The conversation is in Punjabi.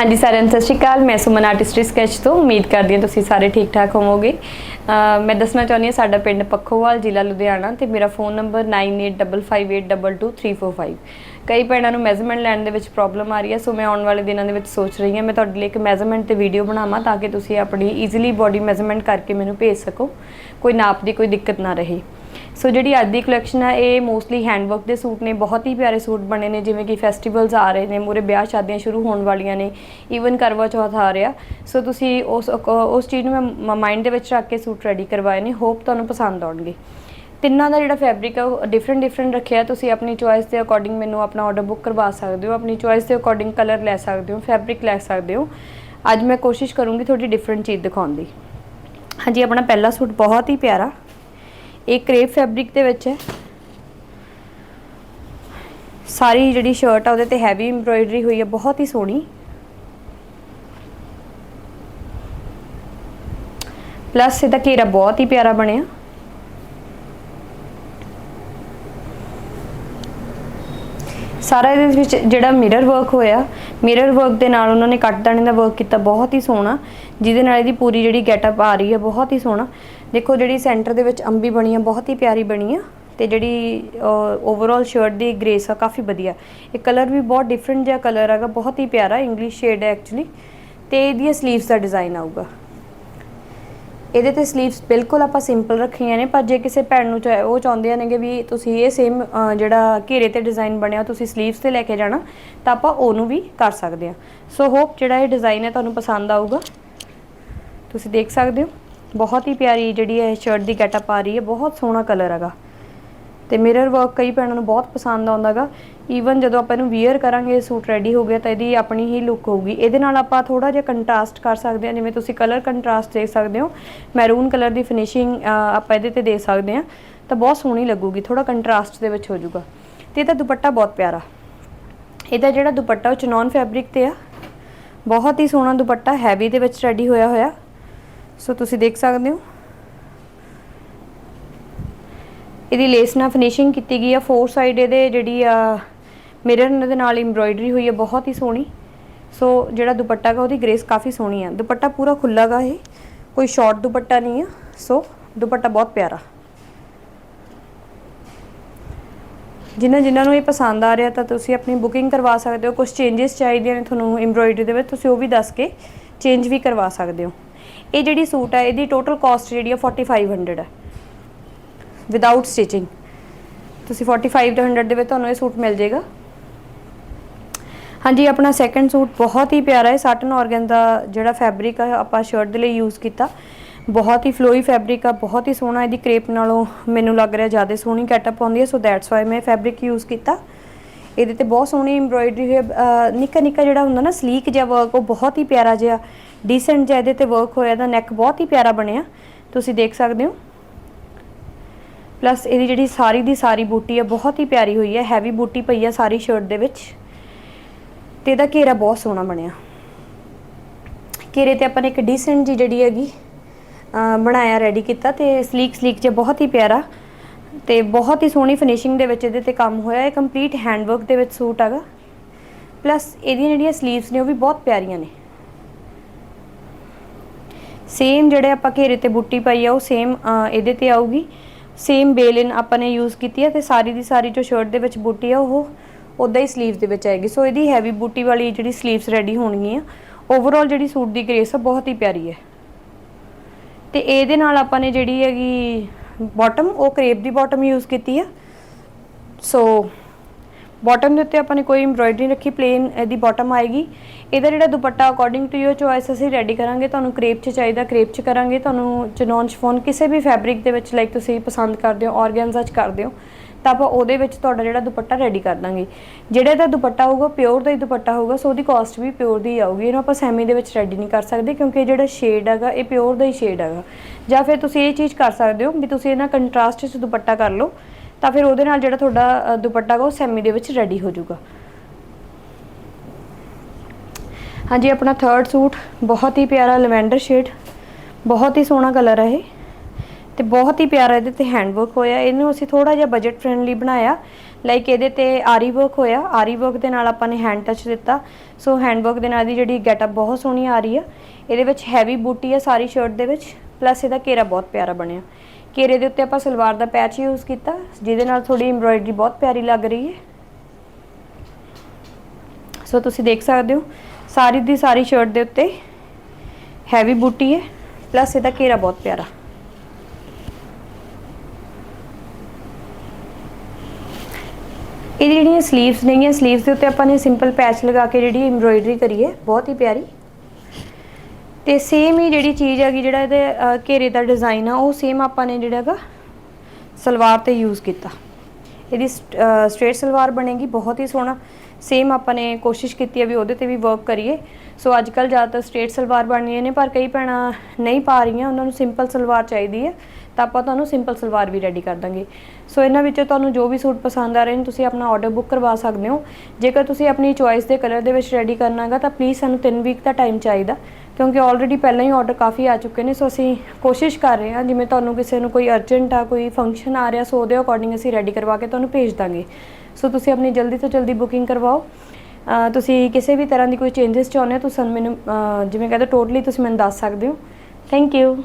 ਹਾਂਜੀ ਸਾਰਿਆਂ ਨੂੰ ਸਤਿ ਸ਼੍ਰੀ ਅਕਾਲ, ਮੈਂ ਸੁਮਨ ਆਰਟਿਸਟਰੀ ਸਕੈਚ ਤੋਂ ਉਮੀਦ ਕਰਦੀ ਹਾਂ ਤੁਸੀਂ ਸਾਰੇ ਠੀਕ ਠਾਕ ਹੋਵੋਗੇ। ਮੈਂ ਦੱਸਣਾ ਚਾਹੁੰਦੀ ਹਾਂ ਸਾਡਾ ਪਿੰਡ ਪੱਖੋਵਾਲ, ਜ਼ਿਲ੍ਹਾ ਲੁਧਿਆਣਾ ਤੇ ਮੇਰਾ ਫੋਨ ਨੰਬਰ 9855822345 ਕਈ ਭੈਣਾਂ ਨੂੰ ਮੈਜ਼ਰਮੈਂਟ ਲੈਣ ਦੇ ਵਿੱਚ ਪ੍ਰੋਬਲਮ ਆ ਰਹੀ ਹੈ, ਸੋ ਮੈਂ ਆਉਣ ਵਾਲੇ ਦਿਨਾਂ ਦੇ ਵਿੱਚ ਸੋਚ ਰਹੀ ਹਾਂ, ਮੈਂ ਤੁਹਾਡੇ ਲਈ ਇੱਕ ਮੈਜ਼ਰਮੈਂਟ ਤੇ ਵੀਡੀਓ ਬਣਾਵਾਂ ਤਾਂ ਕਿ ਤੁਸੀਂ ਆਪਣੀ ਈਜ਼ੀਲੀ ਬਾਡੀ ਮੈਜ਼ਰਮੈਂਟ ਕਰਕੇ ਮੈਨੂੰ ਭੇਜ ਸਕੋ। ਕੋਈ ਨਾਪ ਦੀ ਕੋਈ ਦਿੱਕਤ ਨਾ ਰਹੇ। ਸੋ ਜਿਹੜੀ ਅੱਜ ਦੀ ਕਲੈਕਸ਼ਨ ਹੈ, ਇਹ ਮੋਸਟਲੀ ਹੈਂਡਵਰਕ ਦੇ ਸੂਟ ਨੇ, ਬਹੁਤ ਹੀ ਪਿਆਰੇ ਸੂਟ ਬਣੇ ਨੇ, ਜਿਵੇਂ ਕਿ ਫੈਸਟੀਵਲਸ ਆ ਰਹੇ ਨੇ ਮੂਰੇ ਵਿਆਹ ਸ਼ਾਦੀਆਂ ਸ਼ੁਰੂ ਹੋਣ ਵਾਲੀਆਂ ਨੇ ਈਵਨ ਕਰਵਾ ਚੌਥ ਆ ਰਿਹਾ। ਸੋ ਤੁਸੀਂ ਉਸ ਉਸ ਚੀਜ਼ ਨੂੰ ਮੈਂ ਮਾਈਂਡ ਦੇ ਵਿੱਚ ਰੱਖ ਕੇ ਸੂਟ ਰੈਡੀ ਕਰਵਾਏ ਨੇ ਹੋਪ ਤੁਹਾਨੂੰ ਪਸੰਦ ਆਉਣਗੇ। ਤਿੰਨਾਂ ਦਾ ਜਿਹੜਾ ਫੈਬਰਿਕ ਹੈ ਉਹ ਡਿਫਰੈਂਟ ਡਿਫਰੈਂਟ ਰੱਖਿਆ ਤੁਸੀਂ ਆਪਣੀ ਚੁਆਇਸ ਦੇ ਅਕੋਰਡਿੰਗ ਮੈਨੂੰ ਆਪਣਾ ਆਰਡਰ ਬੁੱਕ ਕਰਵਾ ਸਕਦੇ ਹੋ, ਆਪਣੀ ਚੁਆਇਸ ਦੇ ਅਕੋਰਡਿੰਗ ਕਲਰ ਲੈ ਸਕਦੇ ਹੋ ਫੈਬਰਿਕ ਲੈ ਸਕਦੇ ਹੋ। ਅੱਜ ਮੈਂ ਕੋਸ਼ਿਸ਼ ਕਰੂੰਗੀ ਤੁਹਾਡੀ ਡਿਫਰੈਂਟ ਚੀਜ਼ ਦਿਖਾਉਣ ਦੀ। ਹਾਂਜੀ, ਆਪਣਾ ਪਹਿਲਾ ਸੂਟ ਬਹੁਤ ਹੀ ਪਿਆਰਾ। ਇਹ ਕ੍ਰੇਪ ਫੈਬਰਿਕ ਦੇ ਵਿੱਚ ਹੈ। ਸਾਰੀ ਜਿਹੜੀ ਸ਼ਰਟ ਆ ਉਹਦੇ ਤੇ ਹੈਵੀ ਐਮਬ੍ਰੋਇਡਰੀ ਹੋਈ ਹੈ ਬਹੁਤ ਹੀ ਸੋਹਣੀ। ਪਲੱਸ ਇਹਦਾ ਘੇਰਾ ਬਹੁਤ ਹੀ ਪਿਆਰਾ ਬਣਿਆ। ਸਾਰਾ ਇਹਦੇ ਵਿੱਚ ਜਿਹੜਾ ਮਿਰਰ ਵਰਕ ਹੋਇਆ ਮਿਰਰ ਵਰਕ ਦੇ ਨਾਲ ਉਹਨਾਂ ਨੇ ਕੱਟ ਦਾਣੇ ਦਾ ਵਰਕ ਕੀਤਾ, ਬਹੁਤ ਹੀ ਸੋਹਣਾ। ਜਿਹਦੇ ਨਾਲ ਇਹਦੀ ਪੂਰੀ ਜਿਹੜੀ ਗੈਟਅਪ ਆ ਰਹੀ ਹੈ, ਬਹੁਤ ਹੀ ਸੋਹਣਾ। ਦੇਖੋ, ਜਿਹੜੀ ਸੈਂਟਰ ਦੇ ਵਿੱਚ ਅੰਬੀ ਬਣੀ ਆ, ਬਹੁਤ ਹੀ ਪਿਆਰੀ ਬਣੀ ਆ ਤੇ ਜਿਹੜੀ ਓਵਰਆਲ ਸ਼ਰਟ ਦੀ ਗ੍ਰੇਸ ਆ, ਕਾਫੀ ਵਧੀਆ। ਇਹ ਕਲਰ ਵੀ ਬਹੁਤ ਡਿਫਰੈਂਟ ਜਿਹਾ ਕਲਰ ਹੈਗਾ, ਬਹੁਤ ਹੀ ਪਿਆਰਾ ਇੰਗਲਿਸ਼ ਸ਼ੇਡ ਹੈ ਐਕਚੁਅਲੀ ਤੇ ਇਹਦੀਆਂ ਸਲੀਵਸ ਦਾ ਡਿਜ਼ਾਈਨ ਆਊਗਾ। ਇਹਦੇ ਤੇ ਸਲੀਵਸ ਬਿਲਕੁਲ ਆਪਾਂ ਸਿੰਪਲ ਰੱਖੀਆਂ ਨੇ, ਪਰ ਜੇ ਕਿਸੇ ਭੈਣ ਨੂੰ ਚਾਹੇ ਉਹ ਚਾਹੁੰਦੇ ਨੇਗੇ ਵੀ ਤੁਸੀਂ ਇਹ ਸੇਮ ਜਿਹੜਾ ਘੇਰੇ ਤੇ ਡਿਜ਼ਾਈਨ ਬਣਿਆ, ਤੁਸੀਂ ਸਲੀਵਸ ਤੇ ਲੈ ਕੇ ਜਾਣਾ, ਤਾਂ ਆਪਾਂ ਉਹਨੂੰ ਵੀ ਕਰ ਸਕਦੇ ਹਾਂ। ਸੋ ਹੋਪ ਜਿਹੜਾ ਇਹ ਡਿਜ਼ਾਈਨ ਹੈ ਤੁਹਾਨੂੰ ਪਸੰਦ ਆਊਗਾ। ਤੁਸੀਂ ਦੇਖ ਸਕਦੇ ਹੋ। ਬਹੁਤ ਹੀ ਪਿਆਰੀ ਜਿਹੜੀ ਇਹ ਸ਼ਰਟ ਦੀ ਗੈਟਅਪ ਆ ਰਹੀ ਹੈ, ਬਹੁਤ ਸੋਹਣਾ ਕਲਰ ਹੈਗਾ। ਤੇ ਮਿਰਰ ਵਰਕ ਕਈ ਭੈਣਾਂ ਨੂੰ ਬਹੁਤ ਪਸੰਦ ਆਉਂਦਾਗਾ ਈਵਨ ਜਦੋਂ ਆਪਾਂ ਇਹਨੂੰ ਵੀਅਰ ਕਰਾਂਗੇ ਇਹ ਸੂਟ ਰੈਡੀ ਹੋ ਗਿਆ, ਤਾਂ ਇਹਦੀ ਆਪਣੀ ਹੀ ਲੁੱਕ ਹੋਊਗੀ। ਇਹਦੇ ਨਾਲ ਆਪਾਂ ਥੋੜਾ ਜਿਹਾ ਕੰਟਰਾਸਟ ਕਰ ਸਕਦੇ ਹਾਂ, ਜਿਵੇਂ ਤੁਸੀਂ ਕਲਰ ਕੰਟਰਾਸਟ ਦੇਖ ਸਕਦੇ ਹੋ। ਮੈਰੂਨ ਕਲਰ ਦੀ ਫਿਨਿਸ਼ਿੰਗ ਆਪਾਂ ਇਹਦੇ ਤੇ ਦੇ ਸਕਦੇ ਹਾਂ। ਤਾਂ ਬਹੁਤ ਸੋਹਣੀ ਲੱਗੂਗੀ ਥੋੜਾ ਕੰਟਰਾਸਟ ਦੇ ਵਿੱਚ ਹੋ ਜਾਊਗਾ ਤੇ ਇਹਦਾ ਦੁਪੱਟਾ ਬਹੁਤ ਪਿਆਰਾ। ਇਹਦਾ ਜਿਹੜਾ ਦੁਪੱਟਾ ਉਹ ਚਨੌਨ ਫੈਬਰਿਕ ਤੇ ਆ। ਬਹੁਤ ਹੀ ਸੋਹਣਾ ਦੁਪੱਟਾ ਹੈਵੀ ਦੇ ਵਿੱਚ ਰੈਡੀ ਹੋਇਆ ਹੋਇਆ। ਸੋ ਤੁਸੀਂ ਦੇਖ ਸਕਦੇ ਹੋ। ਇਹਦੀ ਲੇਸ ਨਾਲ ਫਿਨਿਸ਼ਿੰਗ ਕੀਤੀ ਗਈ ਆ। ਫੋਰ ਸਾਈਡ ਇਹਦੇ ਜਿਹੜੀ ਆ ਮਿਰਰ ਦੇ ਨਾਲ ਐਮਬ੍ਰੋਇਡਰੀ ਹੋਈ ਹੈ ਬਹੁਤ ਹੀ ਸੋਹਣੀ। ਸੋ ਜਿਹੜਾ ਦੁਪੱਟਾ ਗਾ, ਉਹਦੀ ਗ੍ਰੇਸ ਕਾਫੀ ਸੋਹਣੀ ਆ। ਦੁਪੱਟਾ ਪੂਰਾ ਖੁੱਲਾ ਗਾ ਇਹ। ਕੋਈ ਸ਼ਾਰਟ ਦੁਪੱਟਾ ਨਹੀਂ ਆ। ਸੋ ਦੁਪੱਟਾ ਬਹੁਤ ਪਿਆਰਾ। ਜਿਨ੍ਹਾਂ ਜਿਨ੍ਹਾਂ ਨੂੰ ਇਹ ਪਸੰਦ ਆ ਰਿਹਾ ਤਾਂ ਤੁਸੀਂ ਆਪਣੀ ਬੁਕਿੰਗ ਕਰਵਾ ਸਕਦੇ ਹੋ। ਕੁਝ ਚੇਂਜਸ ਚਾਹੀਦੀਆਂ ਨੇ ਤੁਹਾਨੂੰ ਐਮਬ੍ਰੋਇਡਰੀ ਦੇ ਵਿੱਚ, ਤੁਸੀਂ ਉਹ ਵੀ ਦੱਸ ਕੇ ਚੇਂਜ ਵੀ ਕਰਵਾ ਸਕਦੇ ਹੋ। ਇਹ ਜਿਹੜੀ ਸੂਟ ਹੈ, ਇਹਦੀ ਟੋਟਲ ਕਾਸਟ ਜਿਹੜੀ ਆ 4500 ਹੈ। ਵਿਦਆਊਟ ਸਟਿਚਿੰਗ ਤੁਸੀਂ 45 ਤੋਂ 100 ਦੇ ਵਿੱਚ ਤੁਹਾਨੂੰ ਇਹ ਸੂਟ ਮਿਲ ਜਾਏਗਾ। ਹਾਂਜੀ, ਆਪਣਾ ਸੈਕੰਡ ਸੂਟ ਬਹੁਤ ਹੀ ਪਿਆਰਾ ਹੈ। ਸਾਟਨ ਆਰਗਨ ਦਾ ਜਿਹੜਾ ਫੈਬਰਿਕ ਆ, ਆਪਾਂ ਸ਼ਰਟ ਦੇ ਲਈ ਯੂਜ਼ ਕੀਤਾ। ਬਹੁਤ ਹੀ ਫਲੋਈ ਫੈਬਰਿਕ ਆ, ਬਹੁਤ ਹੀ ਸੋਹਣਾ, ਇਹਦੀ ਕ੍ਰੇਪ ਨਾਲੋਂ ਮੈਨੂੰ ਲੱਗ ਰਿਹਾ ਜ਼ਿਆਦਾ ਸੋਹਣੀ ਕੈਟਅਪ ਆਉਂਦੀ ਹੈ ਸੋ ਦੈਟਸ ਵਾਈ ਮੈਂ ਫੈਬਰਿਕ ਯੂਜ਼ ਕੀਤਾ। ਇਹਦੇ ਤੇ ਬਹੁਤ ਸੋਹਣੀ ਐਮਬ੍ਰੋਇਡਰੀ ਹੋਈ ਨਿੱਕਾ ਨਿੱਕਾ ਜਿਹੜਾ ਹੁੰਦਾ ਨਾ ਸਲੀਕ ਜਿਹਾ ਵਰਕ ਉਹ ਬਹੁਤ ਹੀ ਪਿਆਰਾ ਜਿਹਾ ਡੀਸੈਂਟ ਜਿਹਾ ਇਹਦੇ ਤੇ ਵਰਕ ਹੋਇਆ ਦਾ ਨੈਕ ਬਹੁਤ ਹੀ ਪਿਆਰਾ ਬਣਿਆ। ਤੁਸੀਂ ਦੇਖ ਸਕਦੇ ਹੋ। ਪਲੱਸ ਇਹਦੀ ਜਿਹੜੀ ਸਾਰੀ ਦੀ ਸਾਰੀ ਬੂਟੀ ਹੈ ਬਹੁਤ ਹੀ ਪਿਆਰੀ ਹੋਈ ਹੈ ਹੈਵੀ ਬੂਟੀ ਪਈ ਹੈ ਸਾਰੀ ਸ਼ਰਟ ਦੇ ਵਿੱਚ। ਤੇ ਇਹਦਾ ਘੇਰਾ ਬਹੁਤ ਸੋਹਣਾ ਬਣਿਆ। ਘੇਰੇ ਤੇ ਆਪਾਂ ਨੇ ਇੱਕ ਡੀਸੈਂਟ ਜੀ ਜਿਹੜੀ ਹੈਗੀ ਬਣਾਇਆ ਰੈਡੀ ਕੀਤਾ ਤੇ ਸਲੀਕ ਸਲੀਕ ਜਿਹਾ ਬਹੁਤ ਹੀ ਪਿਆਰਾ। ਤੇ ਬਹੁਤ ਹੀ ਸੋਹਣੀ ਫਿਨਿਸ਼ਿੰਗ ਦੇ ਵਿੱਚ ਇਹਦੇ ਤੇ ਕੰਮ ਹੋਇਆ। ਇਹ ਕੰਪਲੀਟ ਹੈਂਡਵਰਕ ਦੇ ਵਿੱਚ ਸੂਟ ਹੈਗਾ। ਪਲੱਸ ਇਹਦੀਆਂ ਜਿਹੜੀਆਂ ਸਲੀਵਸ ਨੇ ਉਹ ਵੀ ਬਹੁਤ ਪਿਆਰੀਆਂ ਨੇ। ਸੇਮ ਜਿਹੜੇ ਆਪਾਂ ਘੇਰੇ ਤੇ ਬੁੱਟੀ ਪਾਈ ਆ, ਉਹ ਸੇਮ ਇਹਦੇ ਤੇ ਆਊਗੀ। ਸੇਮ ਬੇਲਿਨ ਆਪਾਂ ਨੇ ਯੂਜ਼ ਕੀਤੀ ਹੈ ਤੇ ਸਾਰੀ ਦੀ ਸਾਰੀ ਜੋ ਸ਼ਰਟ ਦੇ ਵਿੱਚ ਬੂਟੀ ਆ, ਉਹ ਉਦਾਂ ਹੀ ਸਲੀਵਸ ਦੇ ਵਿੱਚ ਆਏਗੀ। ਸੋ ਇਹਦੀ ਹੈਵੀ ਬੂਟੀ ਵਾਲੀ ਜਿਹੜੀ ਸਲੀਵਸ ਰੈਡੀ ਹੋਣਗੀਆਂ ਓਵਰਆਲ ਜਿਹੜੀ ਸੂਟ ਦੀ ਗ੍ਰੇਸ ਆ, ਬਹੁਤ ਹੀ ਪਿਆਰੀ ਹੈ। ਤੇ ਇਹਦੇ ਨਾਲ ਆਪਾਂ ਨੇ ਜਿਹੜੀ ਹੈਗੀ ਬਾਟਮ ਉਹ ਕਰੇਪ ਦੀ ਬਾਟਮ ਯੂਜ਼ ਕੀਤੀ ਆ। ਸੋ ਬਾਟਮ ਦੇ ਉੱਤੇ ਆਪਾਂ ਨੇ ਕੋਈ ਐਮਬ੍ਰੋਇਡਰੀ ਰੱਖੀ ਪਲੇਨ ਇਹਦੀ ਬਾਟਮ ਆਏਗੀ। ਇਹਦਾ ਜਿਹੜਾ ਦੁਪੱਟਾ ਅਕੋਰਡਿੰਗ ਟੂ ਯੋਰ ਚੋਇਸ ਅਸੀਂ ਰੈਡੀ ਕਰਾਂਗੇ, ਤੁਹਾਨੂੰ ਕ੍ਰੇਪ 'ਚ ਚਾਹੀਦਾ ਕ੍ਰੇਪ 'ਚ ਕਰਾਂਗੇ, ਤੁਹਾਨੂੰ ਚਨੌਨ ਸ਼ਫੋਨ ਕਿਸੇ ਵੀ ਫੈਬਰਿਕ ਦੇ ਵਿੱਚ ਲਾਈਕ ਤੁਸੀਂ ਪਸੰਦ ਕਰਦੇ ਹੋ ਆਰਗੈਂਜ਼ਾ 'ਚ ਕਰਦੇ ਹੋ, ਤਾਂ ਆਪਾਂ ਉਹਦੇ ਵਿੱਚ ਤੁਹਾਡਾ ਜਿਹੜਾ ਦੁਪੱਟਾ ਰੈਡੀ ਕਰ ਦਾਂਗੇ। ਜਿਹੜਾ ਇਹਦਾ ਦੁਪੱਟਾ ਹੋਊਗਾ ਪਿਓਰ ਦਾ ਹੀ ਦੁਪੱਟਾ ਹੋਊਗਾ ਸੋ ਉਹਦੀ ਕਾਸਟ ਵੀ ਪਿਓਰ ਦੀ ਆਊਗੀ, ਇਹਨੂੰ ਆਪਾਂ ਸੈਮੀ ਦੇ ਵਿੱਚ ਰੈਡੀ ਨਹੀਂ ਕਰ ਸਕਦੇ ਕਿਉਂਕਿ ਇਹ ਜਿਹੜਾ ਸ਼ੇਡ ਹੈਗਾ, ਇਹ ਪਿਓਰ ਦਾ ਹੀ ਸ਼ੇਡ ਹੈਗਾ। ਜਾਂ ਫਿਰ ਤੁਸੀਂ ਇਹ ਚੀਜ਼ ਕਰ ਸਕਦੇ ਹੋ ਵੀ ਤੁਸੀਂ ਇਹਨਾਂ ਕੰਟਰਾਸਟ 'ਚ ਦੁਪੱਟਾ ਕਰ ਲਓ ਤਾਂ ਫਿਰ ਉਹਦੇ ਨਾਲ ਜਿਹੜਾ ਤੁਹਾਡਾ ਦੁਪੱਟਾ ਗਾ, ਉਹ ਸੈਮੀ ਦੇ ਵਿੱਚ ਰੈਡੀ ਹੋ ਜਾਊਗਾ। ਹਾਂਜੀ, ਆਪਣਾ ਥਰਡ ਸੂਟ, ਬਹੁਤ ਹੀ ਪਿਆਰਾ ਲਵੈਂਡਰ ਸ਼ੇਡ ਬਹੁਤ ਹੀ ਸੋਹਣਾ ਕਲਰ ਹੈ ਇਹ, ਤੇ ਬਹੁਤ ਹੀ ਪਿਆਰਾ ਇਹਦੇ ਤੇ ਹੈਂਡਵਰਕ ਹੋਇਆ। ਇਹਨੂੰ ਅਸੀਂ ਥੋੜਾ ਜਿਹਾ ਬਜਟ ਫ੍ਰੈਂਡਲੀ ਬਣਾਇਆ ਲਾਈਕ ਇਹਦੇ ਤੇ ਆਰੀ ਵਰਕ ਹੋਇਆ। ਆਰੀ ਵਰਕ ਦੇ ਨਾਲ ਆਪਾਂ ਨੇ ਹੈਂਡ ਟੱਚ ਦਿੱਤਾ। ਸੋ ਹੈਂਡ ਵਰਕ ਦੇ ਨਾਲ ਦੀ ਜਿਹੜੀ ਗੈਟਅਪ ਬਹੁਤ ਸੋਹਣੀ ਆ ਰਹੀ ਆ। ਇਹਦੇ ਵਿੱਚ ਹੈਵੀ ਬੂਟੀ ਆ ਸਾਰੀ ਸ਼ਰਟ ਦੇ ਵਿੱਚ ਪਲੱਸ ਇਹਦਾ ਘੇਰਾ ਬਹੁਤ ਪਿਆਰਾ ਬਣਿਆ। ਘੇਰੇ ਦੇ ਉੱਤੇ ਆਪਾਂ ਸਲਵਾਰ ਦਾ ਪੈਚ ਯੂਜ਼ ਕੀਤਾ, ਜਿਹਦੇ ਨਾਲ ਥੋੜੀ ਐਮਬ੍ਰੋਇਡਰੀ ਬਹੁਤ ਪਿਆਰੀ ਲੱਗ ਰਹੀ ਹੈ। ਸੋ ਤੁਸੀਂ ਦੇਖ ਸਕਦੇ ਹੋ, ਸਾਰੀ ਦੀ ਸਾਰੀ ਸ਼ਰਟ ਦੇ ਉੱਤੇ ਹੈਵੀ ਬੂਟੀ ਹੈ ਪਲੱਸ ਇਹਦਾ ਘੇਰਾ ਬਹੁਤ ਪਿਆਰਾ। ਇਹ ਜਿਹੜੀਆਂ ਸਲੀਵਸ ਨੇਗੀਆਂ ਸਲੀਵਸ ਦੇ ਉੱਤੇ ਆਪਾਂ ਨੇ ਸਿੰਪਲ ਪੈਚ ਲਗਾ ਕੇ ਜਿਹੜੀ ਐਮਬ੍ਰੋਇਡਰੀ ਕਰੀ ਹੈ, ਬਹੁਤ ਹੀ ਪਿਆਰੀ। ਤੇ ਸੇਮ ਹੀ ਜਿਹੜੀ ਚੀਜ਼ ਹੈਗੀ ਜਿਹੜਾ ਇਹਦੇ ਅਹ, ਘੇਰੇ ਦਾ ਡਿਜ਼ਾਈਨ ਆ ਉਹ ਸੇਮ ਆਪਾਂ ਨੇ ਜਿਹੜਾ ਹੈਗਾ ਸਲਵਾਰ ਤੇ ਯੂਜ਼ ਕੀਤਾ। ਇਹਦੀ ਸਟ੍ਰੇਟ ਸਲਵਾਰ ਬਣੇਗੀ ਬਹੁਤ ਹੀ ਸੋਹਣਾ। ਸੇਮ ਆਪਾਂ ਨੇ ਕੋਸ਼ਿਸ਼ ਕੀਤੀ ਹੈ ਵੀ ਉਹਦੇ ਤੇ ਵੀ ਵਰਕ ਕਰੀਏ। ਸੋ ਅੱਜ ਕੱਲ ਜ਼ਿਆਦਾਤਰ ਸਟ੍ਰੇਟ ਸਲਵਾਰ ਬਣ ਰਹੀਆਂ ਨੇ ਪਰ ਕਈ ਭੈਣਾਂ ਨਹੀਂ ਪਾ ਰਹੀਆਂ ਉਹਨਾਂ ਨੂੰ ਸਿੰਪਲ ਸਲਵਾਰ ਚਾਹੀਦੀ ਹੈ ਤਾਂ ਆਪਾਂ ਤੁਹਾਨੂੰ ਸਿੰਪਲ ਸਲਵਾਰ ਵੀ ਰੈਡੀ ਕਰ ਦਾਂਗੇ। ਸੋ ਇਹਨਾਂ ਵਿੱਚੋਂ ਤੁਹਾਨੂੰ ਜੋ ਵੀ ਸੂਟ ਪਸੰਦ ਆ ਰਹੇ ਨੇ ਤੁਸੀਂ ਆਪਣਾ ਆਰਡਰ ਬੁੱਕ ਕਰਵਾ ਸਕਦੇ ਹੋ। ਜੇਕਰ ਤੁਸੀਂ ਆਪਣੀ ਚੁਆਇਸ ਦੇ ਕਲਰ ਦੇ ਵਿੱਚ ਰੈਡੀ ਕਰਨਾ ਹੈਗਾ ਤਾਂ ਪਲੀਜ਼ ਸਾਨੂੰ 3 ਵੀਕ ਦਾ ਟਾਈਮ ਚਾਹੀਦਾ। ਕਿਉਂਕਿ ਆਲਰੇਡੀ ਪਹਿਲਾਂ ਹੀ ਆਰਡਰ ਕਾਫੀ ਆ ਚੁੱਕੇ ਨੇ ਸੋ ਅਸੀਂ ਕੋਸ਼ਿਸ਼ ਕਰ ਰਹੇ ਹਾਂ, ਜਿਵੇਂ ਤੁਹਾਨੂੰ ਕਿਸੇ ਨੂੰ ਕੋਈ ਅਰਜੈਂਟ ਆ, ਕੋਈ ਫੰਕਸ਼ਨ ਆ ਰਿਹਾ ਸੋ ਉਹਦੇ ਅਕੋਰਡਿੰਗ ਅਸੀਂ ਰੈਡੀ ਕਰਵਾ ਕੇ ਤੁਹਾਨੂੰ ਭੇਜ ਦਾਂਗੇ। ਸੋ ਤੁਸੀਂ ਆਪਣੀ ਜਲਦੀ ਤੋਂ ਜਲਦੀ ਬੁਕਿੰਗ ਕਰਵਾਓ। ਤੁਸੀਂ ਕਿਸੇ ਵੀ ਤਰ੍ਹਾਂ ਦੀ ਕੋਈ ਚੇਂਜਸ ਚਾਹੁੰਦੇ ਹੋ ਤੁਸੀਂ ਸਾਨੂੰ ਮੈਨੂੰ, ਅਹ ਜਿਵੇਂ ਕਹਿੰਦੇ ਟੋਟਲੀ ਤੁਸੀਂ ਮੈਨੂੰ ਦੱਸ ਸਕਦੇ ਹੋ। Thank you